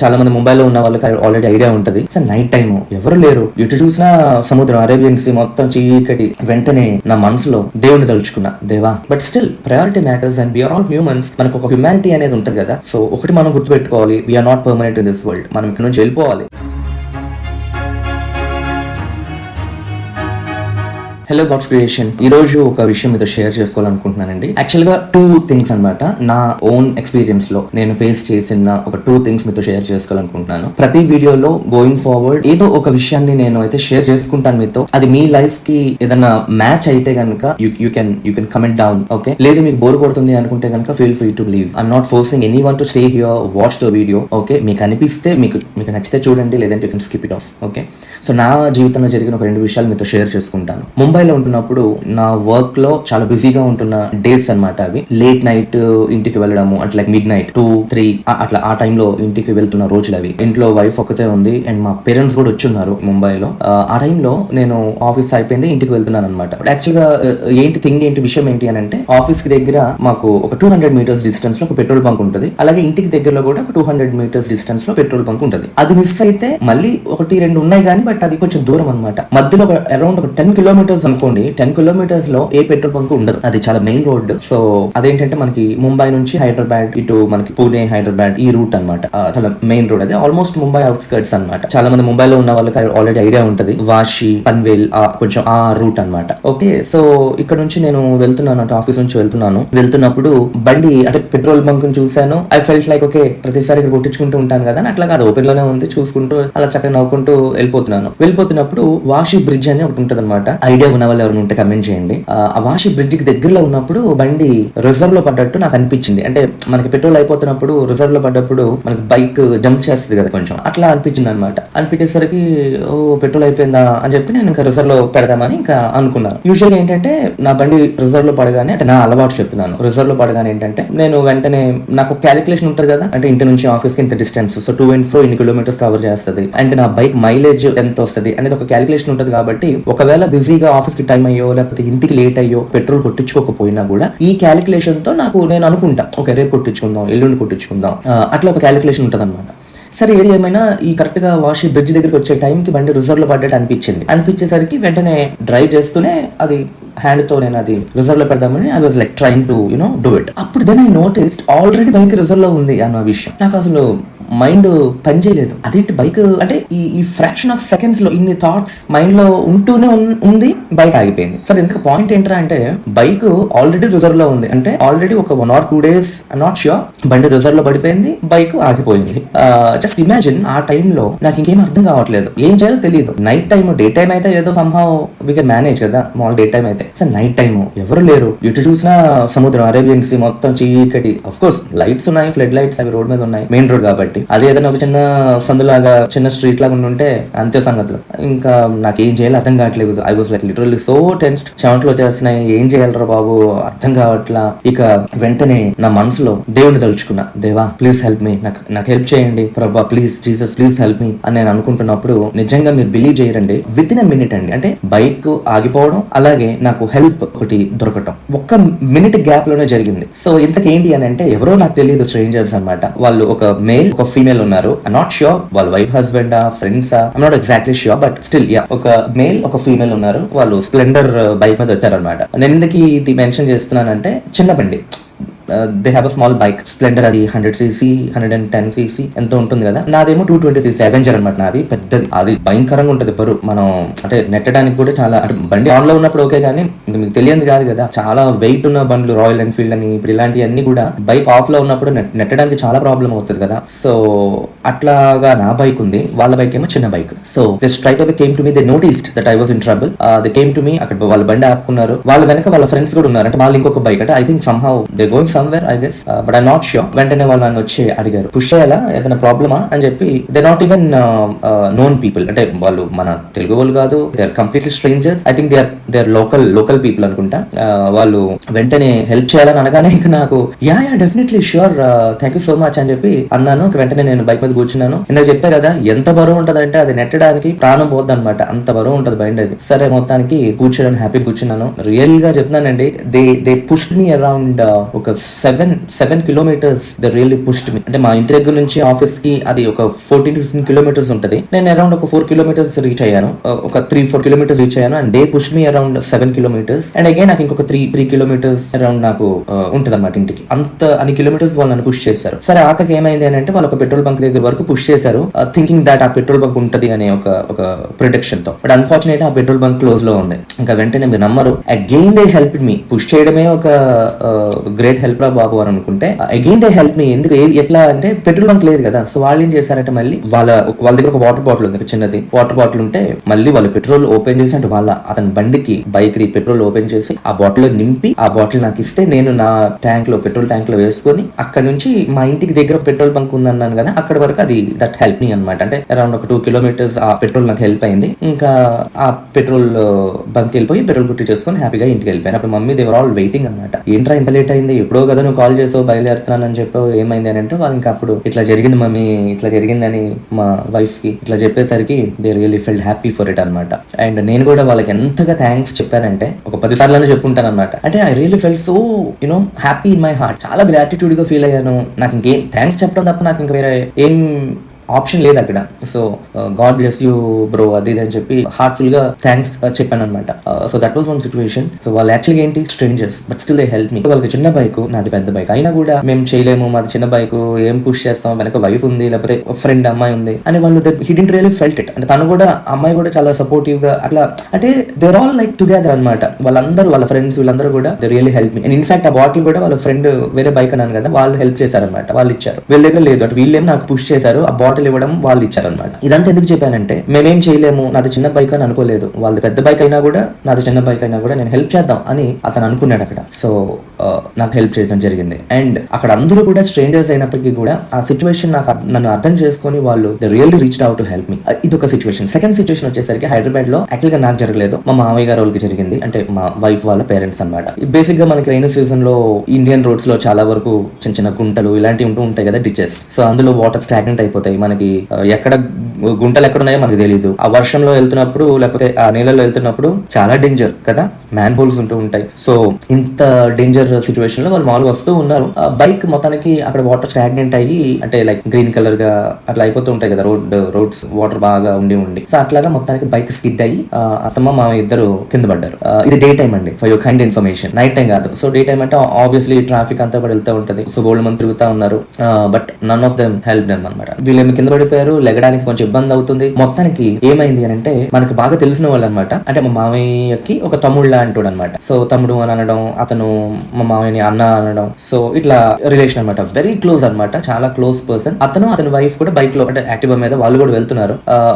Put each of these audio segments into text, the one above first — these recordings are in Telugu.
చాలా మంది ముంబైలో ఉన్న వాళ్ళకి ఆల్రెడీ ఐడియా ఉంటది. సార్ నైట్ టైం ఎవరు లేరు. ఇటు చూసినా సముద్రం అరేబియన్ సీ మొత్తం చీకటి. వెంటనే నా మనసులో దేవుని తలుచుకున్నా. దేవా but still priority matters and we are all humans మనకు ఒక హ్యూమానిటీ అనేది ఉంటుంది కదా. సో ఒకటి మనం గుర్తుపెట్టుకోవాలి. We are not permanent in this world మనం ఇక్కడ నుంచి వెళ్ళిపోవాలి. హలో గాడ్స్ క్రియేషన్ ఈ రోజు ఒక విషయం మీతో షేర్ చేసుకోవాలనుకుంటున్నానండి. యాక్చువల్గా టూ థింగ్స్ అన్నమాట. నా ఓన్ ఎక్స్పీరియన్స్లో నేను ఫేస్ చేసిన ఒక టూ థింగ్స్ మీతో షేర్ చేసుకోవాలనుకుంటున్నాను. ప్రతి వీడియోలో గోయింగ్ ఫార్వర్డ్ ఏదో ఒక విషయాన్ని నేను అయితే షేర్ చేసుకుంటాను మీతో. అది మీ లైఫ్కి ఏదైనా మ్యాచ్ అయితే కనుక you can you can comment down okay లేదు మీకు బోర్ కొడుతుంది అనుకుంటే కనుక feel free to leave I'm not forcing anyone to stay here watch the video okay మీకు అనిపిస్తే మీకు మీకు నచ్చితే చూడండి లేదంటే you can skip it off okay so నా జీవితంలో జరిగిన ఒక రెండు విషయాలు మీతో షేర్ చేసుకుంటాను. ముంబైలో ఉంటున్నప్పుడు నా వర్క్లో చాలా బిజీగా ఉంటున్న డేస్ అనమాట అవి. లేట్ నైట్ ఇంటికి వెళ్ళడము అట్లా like midnight two three అట్లా ఆ టైంలో ఇంటికి వెళ్తున్న రోజులు అవి. ఇంట్లో వైఫ్ ఒకతే ఉంది అండ్ మా పేరెంట్స్ కూడా వచ్చున్నారు ముంబైలో. ఆ, టైంలో నేను ఆఫీస్ అయిపోయింది ఇంటికి వెళ్తున్నాను అనమాట యాక్చువల్గా ఏంటి థింగ్ ఏంటి విషయం ఏంటి అని అంటే ఆఫీస్కి దగ్గర మాకు ఒక టూ హండ్రెడ్ మీటర్స్ డిస్టెన్స్లో ఒక పెట్రోల్ బంక్ ఉంటుంది. అలాగే ఇంటికి దగ్గరలో కూడా ఒక టూ హండ్రెడ్ మీటర్స్ డిస్టెన్స్లో పెట్రోల్ బంక్ ఉంటుంది. అది మిస్ అయితే మళ్ళీ ఒకటి రెండు ఉన్నాయి కానీ బట్ అది కొంచెం దూరం అనమాట మధ్యలో అరౌండ్ ఒక టెన్ కిలోమీటర్స్ అనుకోండి టెన్ కిలోమీటర్స్లో ఏ పెట్రోల్ బంక్ ఉండదు. అది చాలా మెయిన్ రోడ్ సో అదేంటంటే మనకి ముంబై నుంచి హైదరాబాద్ ఇటు మనకి పూణే హైదరాబాద్ ఈ రూట్ అనమాట చాలా మెయిన్ రోడ్ అది ఆల్మోస్ట్ ముంబై అవుట్స్కర్ట్స్ అన్నమాట. చాలా మంది ముంబైలో ఉన్న వాళ్ళకి ఆల్రెడీ ఐడియా ఉంటది. వాషి పన్వేల్ ఆ కొంచెం ఆ రూట్ అన్నమాట. ఓకే సో ఇక్కడ నుంచి నేను వెళ్తున్నాను అంటే ఆఫీస్ నుంచి వెళ్తున్నాను. వెళ్తున్నప్పుడు బండి అంటే పెట్రోల్ బంక్ చూశాను. ఐ ఫెల్ట్ లైక్ ఓకే ప్రతిసారి ఇక్కడ కొట్టించుకుంటూ ఉంటాను కదా అట్లా కాదు. ఓపెన్లోనే ఉంది చూసుకుంటూ అలా చక్కగా నవ్వుకుంటూ వెళ్ళిపోతున్నాను. వెళ్ళిపోతున్నప్పుడు వాషి బ్రిడ్జ్ అని ఒకటి ఉంటుంది అనమాట ఐడియా ఉన్న వాళ్ళు ఎవరైనా ఉంటే కమెంట్ చేయండి. ఆ వాషి బ్రిడ్జ్కి దగ్గరలో ఉన్నప్పుడు బండి రిజర్వ్లో పడ్డట్టు నాకు అనిపించింది. అంటే మనకి పెట్రోల్ అయిపోతున్నప్పుడు రిజర్వ్లో పడ్డప్పుడు మనకి బైక్ జంప్ చేస్తుంది కదా కొంచెం. అట్లా అనిపించింది అనమాట అనిపించేసరికి ఓ పెట్రోల్ అయిపోయిందా? అని చెప్పి నేను ఇంకా రిజర్వ్లో పెడదామని ఇంకా అనుకున్నాను యూజువల్గా ఏంటంటే నా బండి రిజర్వ్లో పడగానే అంటే నా అలవాటు చెప్తున్నాను. రిజర్వ్లో పడగానే ఏంటంటే నేను వెంటనే నాకు క్యాలిక్యులేషన్ ఉంటుంది కదా అంటే ఇంటి నుంచి ఆఫీస్కి ఇంత distance so two and four ఇన్ని కిలోమీటర్స్ కవర్ చేస్తుంది. అండ్ నా బైక్ మైలేజ్ ఎంత వస్తుంది అనేది ఒక క్యాలిక్యులేషన్ ఉంటుంది కాబట్టి ఒకవేళ బిజీగా ఆఫీస్కి టైం అయ్యో లేకపోతే ఇంటికి లేట్ అయ్యో పెట్రోల్ కొట్టించుకోకపోయినా కూడా ఈ క్యాలిక్యులేషన్తో నాకు నేను అనుకుంటా. ఓకే రేపు కొట్టించుకుందాం ఎల్లుండి కొట్టించుకుందాం. అట్లా ఒక క్యాలిక్యులేషన్ ఉంటుంది అనమాట సరే ఏది ఏమైనా ఈ కరెక్ట్గా వాషి బ్రిడ్జ్ దగ్గరికి వచ్చే టైంకి బండి రిజర్వ్లో పడ్డట్టు అనిపించింది. అనిపించేసరికి వెంటనే డ్రైవ్ చేస్తూనే అది హ్యాండ్తో నేను అది రిజర్వ్లో పెడదామని I was like trying to you know do it అప్పుడు దెన్ ఐ ఆల్రెడీ బైక్ రిజర్వ్లో ఉంది అన్న విషయం. నాకు అసలు మైండ్ పనిచేయలేదు అదేంటి బైక్ అంటే ఈ ఈ ఫ్రాక్షన్ ఆఫ్ సెకండ్స్లో ఇన్ని థాట్స్ మైండ్లో ఉంటూనే ఉంది బైక్ ఆగిపోయింది. సరే ఇందుకు పాయింట్ ఏంటరా అంటే బైక్ ఆల్రెడీ రిజర్వ్లో ఉంది. అంటే ఆల్రెడీ ఒక one or two days not sure బండి రిజర్వ్లో పడిపోయింది బైక్ ఆగిపోయింది. జస్ట్ ఇమాజిన్ ఆ టైంలో నాకు ఇంకేం అర్థం కావట్లేదు. ఏం చేయాలో తెలియదు నైట్ టైం డే టైం అయితే ఏదో సంహౌ వీ కెన్ మేనేజ్ కదా మామూలు డే టైం అయితే. సార్ నైట్ టైం ఎవరు లేరు. ఇటు చూసినా సముద్రం అరేబియన్ సీ మొత్తం చీకటి. అఫ్ కోర్స్ లైట్స్ ఉన్నాయి ఫ్లడ్ లైట్స్ అవి రోడ్ మీద ఉన్నాయి మెయిన్ రోడ్ కాబట్టి. అది ఏదైనా ఒక చిన్న సందులాగా చిన్న స్ట్రీట్ లాగా ఉండి ఉంటే అంతే సంగతులు. ఇంకా నాకు ఏం చేయాలి అర్థం కావట్లేదు. I was like literally so tensed చెమటలు వచ్చేస్తున్నాయి. ఏం చేయాలరా బాబు? అర్థం కావట్లా. ఇక వెంటనే నా మనసులో దేవుని తలుచుకున్నా. దేవా ప్లీజ్ హెల్ప్ మీ నాకు నాకు హెల్ప్ చేయండి. ప్రభా please Jesus please help me అని నేను అనుకుంటున్నప్పుడు నిజంగా మీరు బిలీవ్ చేయరండి. విత్ ఇన్ మినిట్ అండి. అంటే బైక్ ఆగిపోవడం అలాగే నాకు హెల్ప్ ఒకటి దొరకటం. ఒక్క మినిట్ గ్యాప్లోనే జరిగింది. సో ఇంతకేంటి అని అంటే ఎవరో నాకు తెలియదు స్ట్రేంజర్స్ అన్నమాట. వాళ్ళు ఒక మేల్ ఒక ఫీమేల్ ఉన్నారు. నాట్ ష్యూర్ వాళ్ళ wife husband friends not exactly sure but still yeah ఒక మేల్ ఒక ఫీమేల్ ఉన్నారు. వాళ్ళు స్ప్లెండర్ బైక్ uh, మీద వచ్చారనమాట నేను ఎందుకు ఇది మెన్షన్ చేస్తున్నానంటే చిన్న బండి. They have a small bike Splendor అది hundred CC hundred and ten CC ఎంత ఉంటుంది కదా. నాదేమో టూ ట్వంటీ సీసీ అవెంజర్ అనమాట నాది. పెద్దది అది భయంకరంగా ఉంటుంది పరు. మనం అంటే నెట్టడానికి కూడా చాలా అంటే బండి ఆన్లో ఉన్నప్పుడు ఓకే కానీ మీకు తెలియదు కాదు కదా. చాలా వెయిట్ ఉన్న బండ్లు రాయల్ ఎన్ఫీల్డ్ అని ఇప్పుడు ఇలాంటివన్నీ కూడా బైక్ ఆఫ్లో ఉన్నప్పుడు నెట్టడానికి చాలా ప్రాబ్లం అవుతుంది కదా. సో అట్లాగా నా బైక్ ఉంది. వాళ్ళ బైక్ ఏమో చిన్న bike so they straight away came to me they noticed that I was in trouble they came to me అక్కడ వాళ్ళ బండి ఆపుకున్నారు. వాళ్ళ వెనక వాళ్ళ ఫ్రెండ్స్ కూడా ఉన్నారు. అంటే వాళ్ళు ఇంకొక బైక్ అంటే I think somehow they going somewhere I guess but I not sure వెంటనే వాళ్ళు నన్ను వచ్చి అడిగారు. పుష్ చేయాలా? ఏదైనా ప్రాబ్లమా అని చెప్పి they not even known people అంటే వాళ్ళు మన తెలుగు వాళ్ళు కాదు they are completely strangers I think they are they are local local people అనుకుంటా. Uh, వాళ్ళు వెంటనే హెల్ప్ చేయాలని అనగానే ఇంకా నాకు yeah yeah definitely sure thank you so much అని చెప్పి అన్నాను. వెంటనే నేను బైక్ మీద కూర్చున్నాను. ఇందాక చెప్పా కదా ఎంత బరువు ఉంటదంటే అది నెట్టడానికి ప్రాణం పోద్ది అనమాట అంత బరువు ఉంటుంది బయట అది. సరే మొత్తానికి కూర్చోడానికి హ్యాపీ కూర్చున్నాను. రియల్గా చెప్తున్నానండి they they push me around ఒక seven seven kilometres they really pushed me అంటే మా ఇంటి దగ్గర నుంచి ఆఫీస్కి అది ఒక ఫోర్టీన్ ఫిఫ్టీన్ కిలోమీటర్స్ ఉంటుంది. నేను అరౌండ్ ఒక ఫోర్ కిలోమీటర్స్ రీచ్ అయ్యాను. ఒక త్రీ ఫోర్ కిలోమీటర్స్ రీచ్ అయ్యాను and they push me around seven kilometres and again నాకు ఇంకొక త్రీ త్రీ కిలోమీటర్స్ అరౌండ్ నాకు ఉంటుంది అనమాట ఇంటికి. అంత అన్ని కిలోమీటర్స్ వాళ్ళు నన్ను పుష్ చేశారు. సరే ఆకకి ఏమైంది అని అంటే వాళ్ళు ఒక పెట్రోల్ బంక్ దగ్గర వరకు పుష్ చేశారు. థింకింగ్ దాట్ ఆ పెట్రోల్ బంక్ ఉంటది అనే ఒక ఒక ప్రొటెక్షన్తో. బట్ అన్ఫార్చునేట్ ఆ పెట్రోల్ బంక్ క్లోజ్లో ఉంది. ఇంకా వెంటనే మీరు నమ్మరు. Again they help me push చేయడమే ఒక గ్రేట్ హెల్ప్ రా బాబు అని అనుకుంటే అగైన్ దే హెల్ప్ మీ ఎందుకు? ఎట్లా అంటే పెట్రోల్ బంక్ లేదు కదా. సో వాళ్ళు ఏం చేశారంటే మళ్ళీ వాళ్ళ వాళ్ళ దగ్గర ఒక వాటర్ బాటిల్ ఉంది చిన్నది. వాటర్ బాటిల్ ఉంటే మళ్ళీ వాళ్ళు పెట్రోల్ ఓపెన్ చేసి అంటే వాళ్ళ అతని బండికి బైక్ ది పెట్రోల్ ఓపెన్ చేసి ఆ బాటిల్ నింపి ఆ బాటిల్ నాకు ఇస్తే నేను నా ట్యాంక్లో పెట్రోల్ ట్యాంక్లో వేసుకొని అక్కడ నుంచి మా ఇంటికి దగ్గర పెట్రోల్ బంక్ ఉందన్నాను కదా అక్కడ వరకు అది దట్ హెల్ప్ మీ అనమాట అంటే అరౌండ్ ఒక టూ కిలోమీటర్స్ ఆ పెట్రోల్ నాకు హెల్ప్ అయింది. ఇంకా ఆ పెట్రోల్ బంక్ వెళ్ళిపోయి పెట్రోల్ కుట్టి చేసుకొని హ్యాపీగా ఇంటికి వెళ్ళిపోయాను. అప్పుడు మమ్మీ దేవర్ ఆల్ వెయిటింగ్ అనమాట ఏంట్రా ఇంత లేట్ అయింది? ఎప్పుడో కదా నువ్వు కాల్ చేసావు బయలుదేరుతున్నాను అని చెప్పావు ఏమైంది అని అంటే వాళ్ళు ఇంకా అప్పుడు ఇట్లా జరిగింది మమ్మీ ఇట్లా జరిగిందని మా వైఫ్కి ఇట్లా చెప్పేసరికి they really felt happy for it అనమాట అండ్ నేను కూడా వాళ్ళకి ఎంతగా థ్యాంక్స్ చెప్పానంటే ఒక పది సార్లు చెప్పుకుంటాను అనమాట అంటే I really felt so you know happy in my heart చాలా గ్రాటిట్యూడ్గా ఫీల్ అయ్యాను. నాకు ఇంకేం థ్యాంక్స్ చెప్పడం తప్ప నాకు ఇంకా వేరే ఏం ఆప్షన్ లేదు అక్కడ. So God bless you bro అది ఇది అని చెప్పి హార్ట్ఫుల్గా థ్యాంక్స్ చెప్పాను అనమాట so that was one situation so వాళ్ళు యాక్చువల్గా ఏంటి? Strangers but still they help me. వాళ్ళకి చిన్న బైక్ నాది పెద్ద బైక్. అయినా కూడా మేము చేయలేము మాది చిన్న బైక్ ఏం పుష్ చేస్తాం వెనక వైఫ్ ఉంది లేకపోతే ఫ్రెండ్ అమ్మాయి ఉంది అని వాళ్ళు హిడెంట్ రియలీ ఫెల్ట్ ఇట్ అంటే తను కూడా అమ్మాయి కూడా చాలా సపోర్టివ్గా అట్లా అంటే దేర్ ఆల్ లైక్ టుగెదర్ అనమాట వాళ్ళందరూ వాళ్ళ ఫ్రెండ్స్ వీళ్ళందరూ కూడా they really help me and in fact ఆ బాటిల్ కూడా వాళ్ళ ఫ్రెండ్ వేరే బైక్ అన్నాను కదా వాళ్ళు హెల్ప్ చేశారనమాట వాళ్ళు ఇచ్చారు. వీళ్ళ దగ్గర లేదు అంటే వీళ్ళేం నాకు పుష్ చేశారు ఆ బాటిల్ ఇవ్వడం వాళ్ళు ఇచ్చారనమాట ఇదంతా ఎందుకు చెప్పానంటే మేమేం చేయలేము నాది చిన్న బైక్ అని అనుకోలేదు వాళ్ళది పెద్ద బైక్ అయినా కూడా నాది చిన్న బైక్ అయినా కూడా నేను హెల్ప్ చేద్దాం అని అతను అనుకున్నాడు అక్కడ. సో నాకు హెల్ప్ చేయడం జరిగింది. అండ్ అక్కడ అందరూ కూడా స్ట్రేంజర్స్ అయినప్పటికీ కూడా ఆ సిచ్యువేషన్ నాకు నన్ను అర్థం చేసుకొని వాళ్ళు they really reach out to help me. ఇది ఒక సిచ్యువేషన్. సెకండ్ సిచ్యువేషన్ వచ్చేసరికి హైదరాబాద్లో యాక్చువల్గా నాకు జరగలేదు. మా మామయ్య గారు వాళ్ళకి జరిగింది. అంటే మా వైఫ్ వాళ్ళ పేరెంట్స్ అనమాట బేసిక్గా మనకి రైన్ సీజన్లో ఇండియన్ రోడ్స్లో చాలా వరకు చిన్న చిన్న గుంటలు ఇలాంటివి ఉంటూ ఉంటాయి కదా డిచెస్. సో అందులో వాటర్ స్టాగ్నెంట్ అయిపోతాయి. మనకి ఎక్కడ గుంటలు ఎక్కడ ఉన్నాయో మనకు తెలియదు ఆ వర్షంలో వెళ్తున్నప్పుడు లేకపోతే ఆ నీళ్ళలో వెళ్తున్నప్పుడు చాలా డేంజర్ కదా? మ్యాన్ హోల్స్ ఉంటూ ఉంటాయి. సో ఇంత డేంజర్ సిచ్యువేషన్లో వాళ్ళు మామూలుగా వస్తూ ఉన్నారు. ఆ బైక్ మొత్తానికి అక్కడ వాటర్ స్టాగ్నెంట్ అయ్యి అంటే లైక్ గ్రీన్ కలర్గా అట్లా అయిపోతూ ఉంటాయి కదా రోడ్ రోడ్స్ వాటర్ బాగా ఉండి ఉండి. సో అట్లాగా మొత్తానికి బైక్ స్కిడ్ అయ్యి అత్తమ్మ మా ఇద్దరు కింద పడ్డారు. ఇది డే టైం అండి for your kind information night time కాదు. సో డే టైం అంటే ఆబ్వియస్లీ ట్రాఫిక్ అంతా కూడా వెళ్తూ ఉంటది. సో గోల్డ్ మంది తిరుగుతా ఉన్నారు. But none of them help them అనమాట వీళ్ళేమి కింద పడిపోయారు లెగడానికి కొంచెం ఇబ్బంది అవుతుంది. మొత్తానికి ఏమైంది అని అంటే మనకి బాగా తెలిసిన వాళ్ళు అనమాట అంటే మా మామయ్యకి ఒక తమ్ముడు అంటాడు అనమాట సో తమ్ముడు అని అనడం అతను మా మామయ్యని అన్న అనడం సో ఇట్లా రిలేషన్ అనమాట. వెరీ క్లోజ్ అనమాట. చాలా క్లోజ్ పర్సన్ అతను అతని వైఫ్ కూడా బైక్లో అంటే యాక్టివా మీద వాళ్ళు కూడా వెళ్తున్నారు.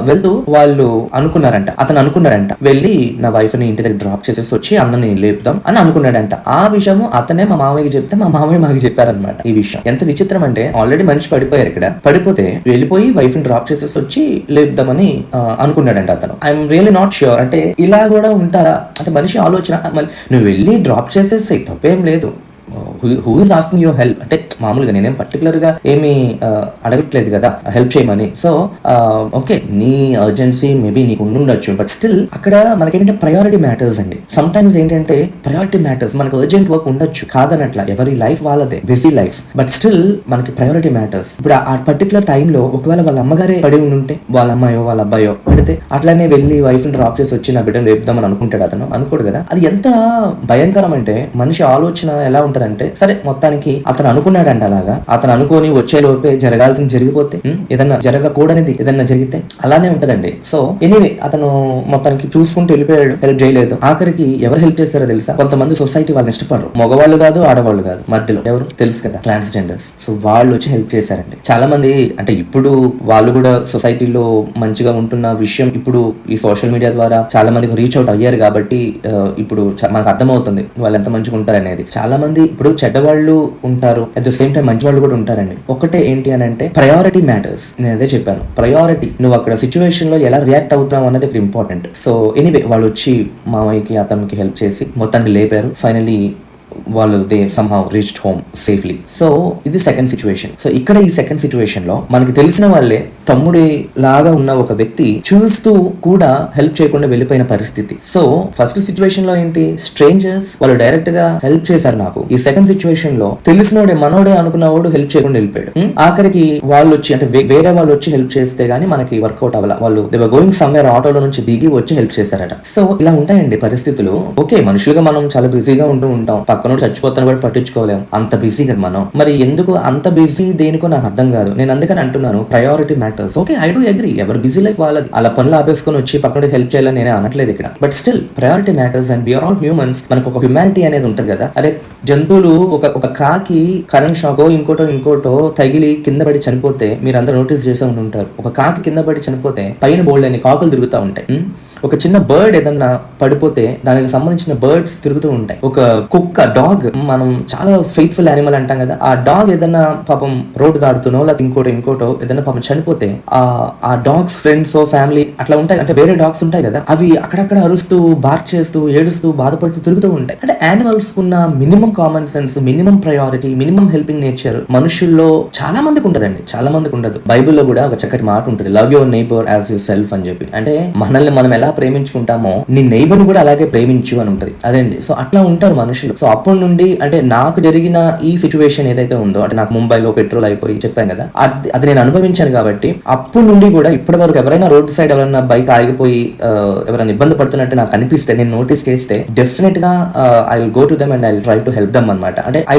వెళ్తూ వాళ్ళు అనుకున్నారంట. అతను అనుకున్నాడంట. వెళ్ళి నా వైఫ్ని ఇంటి దగ్గర డ్రాప్ చేసేసి వచ్చి అన్నని లేపుదాం అని అనుకున్నాడంట. ఆ విషయము అతనే మా మామయ్యకి చెప్తే మా మామయ్య మాకు చెప్పారనమాట ఈ విషయం. ఎంత విచిత్రం అంటే ఆల్రెడీ మనిషి పడిపోయారు ఇక్కడ. పడిపోతే వెళ్ళిపోయి వైఫ్ని డ్రాప్ చేసేసి వచ్చి లేపుదామని ఆ, అనుకున్నాడంట అతను. ఐఎమ్ రియలీ నాట్ ష్యూర్ అంటే ఇలా కూడా ఉంటారా? అంటే మనిషి ఆలోచన మళ్ళీ నువ్వు వెళ్ళి డ్రాప్ చేసేసి తప్పేం లేదు. Who is asking your help అంటే మామూలుగా నేనేం పర్టికులర్గా ఏమి అడగట్లేదు కదా హెల్ప్ చేయమని. సో ఓకే uh, నీ అర్జెన్సీ మేబీ నీకు ఉండుండొచ్చు బట్ స్టిల్ అక్కడ మనకేంటంటే ప్రయారిటీ మ్యాటర్స్ అండి. సమ్ టైమ్స్ ఏంటంటే ప్రయారిటీ మ్యాటర్స్ మనకు అర్జెంట్ వర్క్ ఉండొచ్చు కాదనట్ల ఎవరి లైఫ్ వాళ్ళదే బిజీ లైఫ్ బట్ స్టిల్ మనకి ప్రయారిటీ మ్యాటర్స్ ఇప్పుడు ఆ పర్టికులర్ టైంలో ఒకవేళ వాళ్ళ అమ్మగారే పడి ఉంటే వాళ్ళ అమ్మాయో వాళ్ళ అబ్బాయో పడితే అట్లానే వెళ్ళి వైఫ్ డ్రాప్ చేసి వచ్చి నా బిడ్డను లేపుదామని అనుకుంటాడు అతను అనుకోడు కదా. అది ఎంత భయంకరం అంటే మనిషి ఆలోచన ఎలా ఉంటుంది? అంటే సరే మొత్తానికి అతను అనుకున్నాడంట అలాగా. అతను అనుకోని వచ్చే లోపే జరగాల్సింది జరిగిపోతే ఏదన్నా జరగకూడనిది ఏదన్నా జరిగితే అలానే ఉంటదండి. సో ఎనీవే అతను మొత్తానికి చూసుకుంటూ వెళ్ళిపోయాడు. హెల్ప్ చేయలేదు. ఆఖరికి ఎవరు హెల్ప్ చేస్తారో తెలుసా? కొంతమంది సొసైటీ వాళ్ళని ఇష్టపడరు. మగవాళ్ళు కాదు ఆడవాళ్ళు కాదు. మధ్యలో ఎవరు? తెలుసు కదా ట్రాన్స్జెండర్స్. సో వాళ్ళు వచ్చి హెల్ప్ చేశారండి. చాలా మంది అంటే ఇప్పుడు వాళ్ళు కూడా సొసైటీలో మంచిగా ఉంటున్న విషయం ఇప్పుడు ఈ సోషల్ మీడియా ద్వారా చాలా మందికి రీచ్ అవుట్ అయ్యారు కాబట్టి ఇప్పుడు మనకు అర్థమవుతుంది. వాళ్ళు ఎంత మంచిగా ఉంటారు అనేది చాలా మంది ఇప్పుడు చెడ్డవాళ్ళు ఉంటారు. అట్ ద సేమ్ టైం మంచి వాళ్ళు కూడా ఉంటారండి. ఒకటే ఏంటి అని అంటే ప్రయారిటీ మ్యాటర్స్ నేను అదే చెప్పాను. ప్రయారిటీ నువ్వు అక్కడ సిచ్యువేషన్లో ఎలా రియాక్ట్ అవుతావు అనేది ఇక్కడ ఇంపార్టెంట్ సో ఎనీవే వాళ్ళు వచ్చి మామయ్యకి అతనికి హెల్ప్ చేసి మొత్తానికి లేపారు. ఫైనలీ వాళ్ళు they somehow reached home safely so ఇది సెకండ్ సిచ్యువేషన్ సో ఇక్కడ ఈ సెకండ్ సిచ్యువేషన్లో మనకి తెలిసిన వాళ్ళే తమ్ముడి లాగా ఉన్న ఒక వ్యక్తి చూస్తూ కూడా హెల్ప్ చేయకుండా వెళ్ళిపోయిన పరిస్థితి. సో ఫస్ట్ సిచ్యువేషన్లో ఏంటి? స్ట్రేంజర్స్ వాళ్ళు డైరెక్ట్గా హెల్ప్ చేశారు నాకు. ఈ సెకండ్ సిచ్యువేషన్లో తెలిసినోడే మనోడే అనుకున్నవాడు హెల్ప్ చేయకుండా వెళ్ళిపోయాడు. ఆఖరికి వాళ్ళు వచ్చి అంటే వేరే వాళ్ళు వచ్చి హెల్ప్ చేస్తే గానీ మనకి వర్కౌట్ అవ్వాల. వాళ్ళు దే గోయింగ్ సమ్వేర్ ఆటోలో నుంచి దిగి వచ్చి హెల్ప్ చేశారట. సో ఇలా ఉంటాయండి పరిస్థితులు. ఓకే మనుషులుగా మనం చాలా బిజీగా ఉంటూ ఉంటాం. పక్కన చచ్చిపోతాను కూడా పట్టించుకోలేం అంత బిజీ కదా మనం. మరి ఎందుకు అంత బిజీ దేనికో నాకు అర్థం కాదు. నేను అందుకని అంటున్నాను priority matters okay I do agree ఎవరు బిజీ లైఫ్ వాళ్ళది. అలా పనులు ఆపేసుకొని వచ్చి పక్కన హెల్ప్ చేయాలని నేనే అనట్లేదు ఇక్కడ. But still priority matters and we are all humans మనకు ఒక హ్యుమానిటీ అనేది ఉంటుంది కదా. అరే జంతువులు ఒక ఒక కాకి కరెంట్ షాకో ఇంకోటో ఇంకోటో తగిలి కింద పడి చనిపోతే మీరు అందరూ నోటీస్ చేసే ఉంటారు ఒక కాకి కింద పడి చనిపోతే పైన బోల్డ్ అని కాకులు తిరుగుతూ ఉంటాయి. Hmm? ఒక చిన్న బర్డ్ ఏదన్నా పడిపోతే దానికి సంబంధించిన బర్డ్స్ తిరుగుతూ ఉంటాయి. ఒక కుక్క డాగ్ మనం చాలా ఫెయిత్ఫుల్ యానిమల్ అంటాం కదా. ఆ డాగ్ ఏదన్నా పాపం రోడ్డు దాడుతునో లేకపోతే ఇంకోటో ఇంకోటో ఏదన్నా పాపం చనిపోతే ఆ ఆ డాగ్స్ ఫ్రెండ్స్ ఫ్యామిలీ అట్లా ఉంటాయి. అంటే వేరే డాగ్స్ ఉంటాయి కదా. అవి అక్కడక్కడ అరుస్తూ బార్క్ చేస్తూ ఏడుస్తూ బాధపడుతూ తిరుగుతూ ఉంటాయి. అంటే యానిమల్స్ ఉన్న minimum common sense minimum priority minimum helping nature మనుషుల్లో చాలా మందికి ఉంటదండి. చాలా మందికి ఉండదు. బైబిల్లో కూడా ఒక చక్కటి మాట ఉంటుంది. Love your neighbour as yourself అని చెప్పి. అంటే మనల్ని మనం ఎలా ప్రేమించుకుంటామో నీ నైబర్ కూడా అలాగే ప్రేమించు అని ఉంటది. అదండి. సో అట్లా ఉంటారు మనుషులు. సో అప్పటి నుండి అంటే నాకు జరిగిన ఈ సిచ్యువేషన్ ఏదైతే ఉందో అంటే నాకు ముంబైలో పెట్రోల్ అయిపోయి చెప్పాను కదా అది అది నేను అనుభవించాను కాబట్టి అప్పటి నుండి కూడా ఇప్పటి వరకు ఎవరైనా రోడ్ సైడ్ ఎవరైనా బైక్ ఆగిపోయి ఎవరైనా ఇబ్బంది పడుతున్నట్టు నాకు అనిపిస్తే నేను నోటీస్ చేస్తే డెఫినెట్గా I will go to them and I try to help them అనమాట అంటే I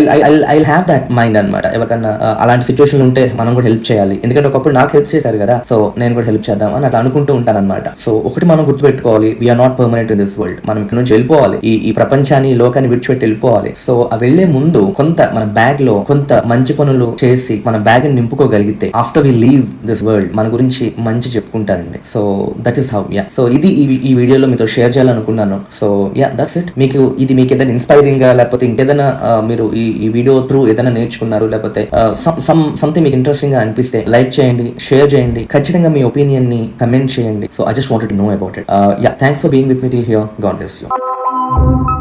I have that mind అనమాట ఎవరికన్నా అలాంటి సిచ్యువేషన్ ఉంటే మనం కూడా హెల్ప్ చేయాలి. ఎందుకంటే ఒకప్పుడు నాకు హెల్ప్ చేశారు కదా సో నేను కూడా హెల్ప్ చేద్దాం అని అట్లా అనుకుంటూ ఉంటాను అనమాట సో ఒకటి మనం గుర్తుపెట్టుకోవాలి. We are not permanent in this world మనం ఇక్కడ నుంచి వెళ్ళిపోవాలి. ఈ ఈ ప్రపంచాన్ని లోకాన్ని విడిచిపెట్టి వెళ్ళిపోవాలి. సో ఆ వెళ్ళే ముందు కొంత మన బ్యాగ్లో కొంత మంచి పనులు చేసి మన బ్యాగ్ని నింపుకోగలిగితే after we leave this world మన గురించి మంచి చెప్పుకుంటారండి. So that is how yeah so ఇది ఈ వీడియోలో మీతో షేర్ చేయాలనుకున్నాను. సో యా దట్స్ ఇట్ మీకు ఇది మీకు ఏదైనా ఇన్స్పైరింగ్గా లేకపోతే ఇంకేదైనా మీరు ఈ ఈ వీడియో త్రూ ఏదైనా నేర్చుకున్నారు లేకపోతే సమ్ సంథింగ్ మీకు ఇంట్రెస్టింగ్గా అనిపిస్తే లైక్ చేయండి షేర్ చేయండి. ఖచ్చితంగా మీ ఒపీనియన్ని కమెంట్ చేయండి. So I just wanted know about it Uh, yeah, thanks for being with me till here. God bless you.